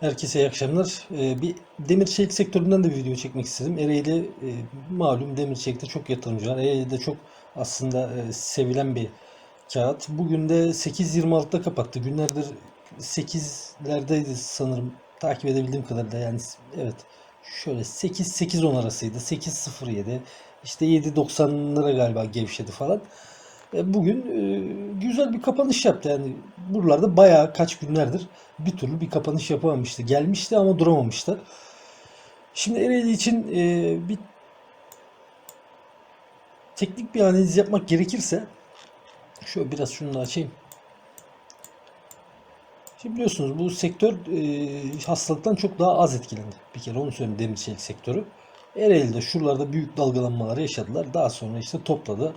Herkese iyi akşamlar. Ee, bir demir çelik sektöründen de bir video çekmek istedim. Ereğli e, malum demir çelikte çok yatırımcı var. Ereğli'de çok aslında e, sevilen bir kağıt. Bugün de 8.26'da kapattı. Günlerdir 8'lerdeydi sanırım. Takip edebildiğim kadarıyla yani evet şöyle 8-8-10 arasıydı. 8.07 işte 7.90'lara galiba gevşedi falan. E, Bugün e, güzel bir kapanış yaptı. Yani buralarda bayağı kaç günlerdir bir türlü bir kapanış yapamamıştı. Gelmişti ama duramamıştı. Şimdi Ereğli için e, bir teknik bir analiz yapmak gerekirse şöyle biraz şunu da açayım. Şimdi biliyorsunuz bu sektör e, hastalıktan çok daha az etkilendi. Bir kere onu söyleyeyim demir çelik sektörü. Ereğli'de şuralarda büyük dalgalanmalar yaşadılar. Daha sonra işte topladı.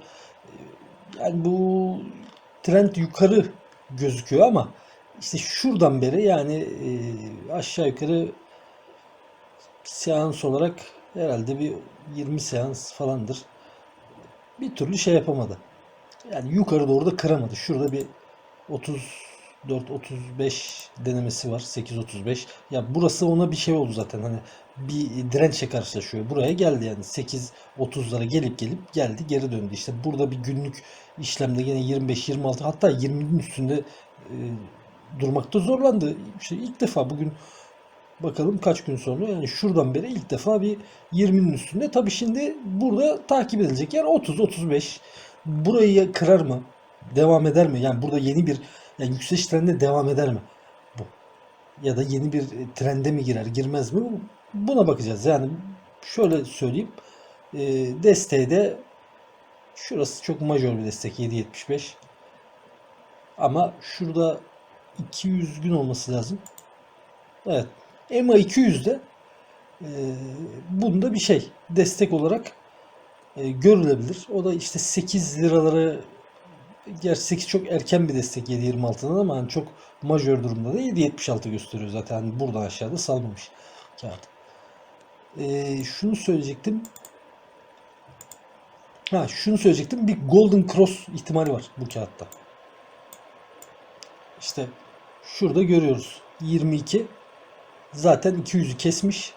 Yani bu trend yukarı gözüküyor ama işte şuradan beri yani e, aşağı yukarı seans olarak herhalde bir 20 seans falandır. Bir türlü şey yapamadı. Yani yukarı doğru da kıramadı. Şurada bir 34 35 denemesi var. 8 35. Ya burası ona bir şey oldu zaten. Hani bir dirençle karşılaşıyor. Buraya geldi yani 8 30'lara gelip gelip geldi geri döndü. İşte burada bir günlük işlemde yine 25 26 hatta 20'nin üstünde e, durmakta zorlandı. İşte ilk defa bugün bakalım kaç gün sonra yani şuradan beri ilk defa bir 20'nin üstünde. Tabii şimdi burada takip edilecek yer 30 35. Burayı kırar mı? Devam eder mi? Yani burada yeni bir yani yükseliş trendine devam eder mi? Bu. Ya da yeni bir trende mi girer, girmez mi? Buna bakacağız. Yani şöyle söyleyeyim. E, desteği de şurası çok majör bir destek 7.75. Ama şurada 200 gün olması lazım. Evet. EMA 200'de e, bunda bir şey destek olarak e, görülebilir. O da işte 8 liraları Gerçi 8 çok erken bir destek 7.26'dan ama hani çok majör durumda da 7.76 gösteriyor zaten. Hani buradan aşağıda salmamış kağıt. Ee, şunu söyleyecektim. Ha şunu söyleyecektim. Bir Golden Cross ihtimali var bu kağıtta. İşte şurada görüyoruz. 22 zaten 200'ü kesmiş.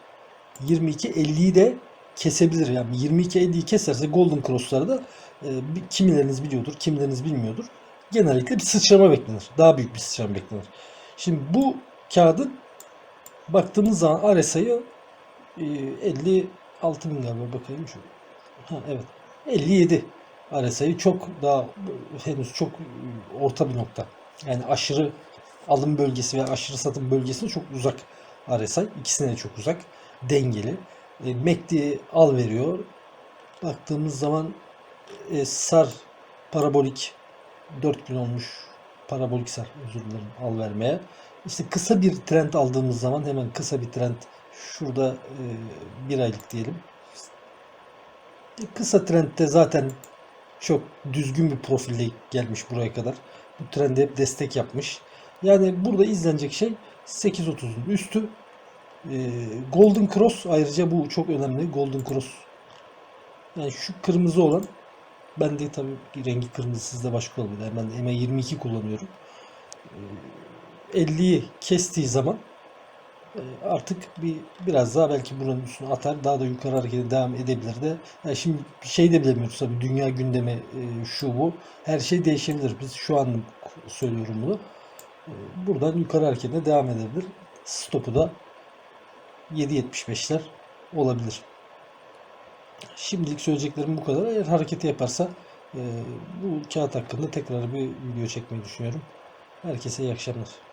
22 50'yi de kesebilir. Yani 22 50'yi keserse Golden Cross'ları da e, kimileriniz biliyordur, kimileriniz bilmiyordur. Genellikle bir sıçrama beklenir. Daha büyük bir sıçrama beklenir. Şimdi bu kağıdın baktığımız zaman RSI'yi e, 56 bin galiba bakayım şu. Ha evet. 57 RSI'yi çok daha henüz çok orta bir nokta. Yani aşırı alım bölgesi ve aşırı satım bölgesine çok uzak RSI. İkisine de çok uzak. Dengeli. E, al veriyor. Baktığımız zaman e, sar parabolik 4 gün olmuş parabolik sar özür dilerim al vermeye. İşte kısa bir trend aldığımız zaman hemen kısa bir trend şurada e, bir aylık diyelim. E, kısa trendde zaten çok düzgün bir profilde gelmiş buraya kadar. Bu trende hep destek yapmış. Yani burada izlenecek şey 8.30'un üstü. E, Golden Cross ayrıca bu çok önemli. Golden Cross yani şu kırmızı olan ben de tabii rengi kırmızı sizde başka olabilir. Ben M22 kullanıyorum. 50'yi kestiği zaman e, artık bir biraz daha belki buranın üstüne atar daha da yukarı harekete devam edebilir de yani şimdi şey de bilemiyoruz tabii dünya gündemi e, şu bu her şey değişebilir biz şu an söylüyorum bunu E, buradan yukarı hareketine devam edebilir stopu da 7.75'ler olabilir. Şimdilik söyleyeceklerim bu kadar. Eğer hareketi yaparsa e, bu kağıt hakkında tekrar bir video çekmeyi düşünüyorum. Herkese iyi akşamlar.